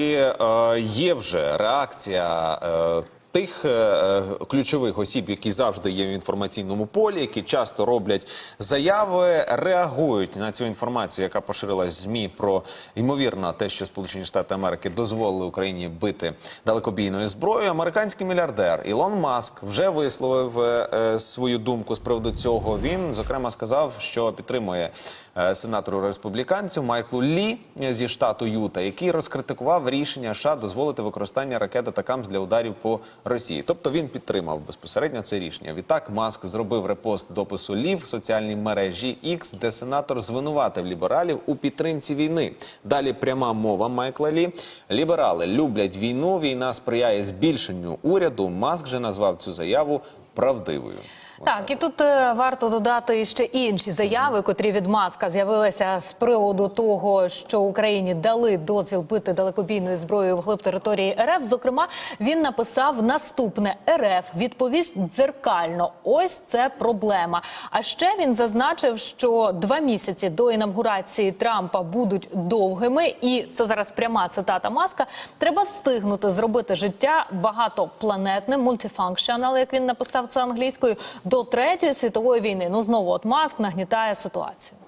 Е, є вже реакція. Е, Тих е, е, ключових осіб, які завжди є в інформаційному полі, які часто роблять заяви, реагують на цю інформацію, яка поширилась змі про ймовірно те, що Сполучені Штати Америки дозволили Україні бити далекобійною зброєю. Американський мільярдер Ілон Маск вже висловив е, свою думку з приводу цього. Він зокрема сказав, що підтримує сенатору республіканцю Майклу Лі зі штату Юта, який розкритикував рішення США дозволити використання ракет «Атакамс» для ударів по Росії. Тобто він підтримав безпосередньо це рішення. Відтак Маск зробив репост допису лів в соціальній мережі X, де сенатор звинуватив лібералів у підтримці війни. Далі пряма мова Майкла Лі. Ліберали люблять війну. Війна сприяє збільшенню уряду. Маск же назвав цю заяву правдивою. Так, і тут е, варто додати ще інші заяви, котрі від Маска з'явилися з приводу того, що Україні дали дозвіл бити далекобійною зброєю вглиб території РФ. Зокрема, він написав наступне: РФ відповість дзеркально. Ось це проблема. А ще він зазначив, що два місяці до інавгурації Трампа будуть довгими, і це зараз пряма цитата Маска. Треба встигнути зробити життя багатопланетним, multifunctional, як він написав це англійською, до третьої світової війни. Ну знову от Маск нагнітає ситуацію.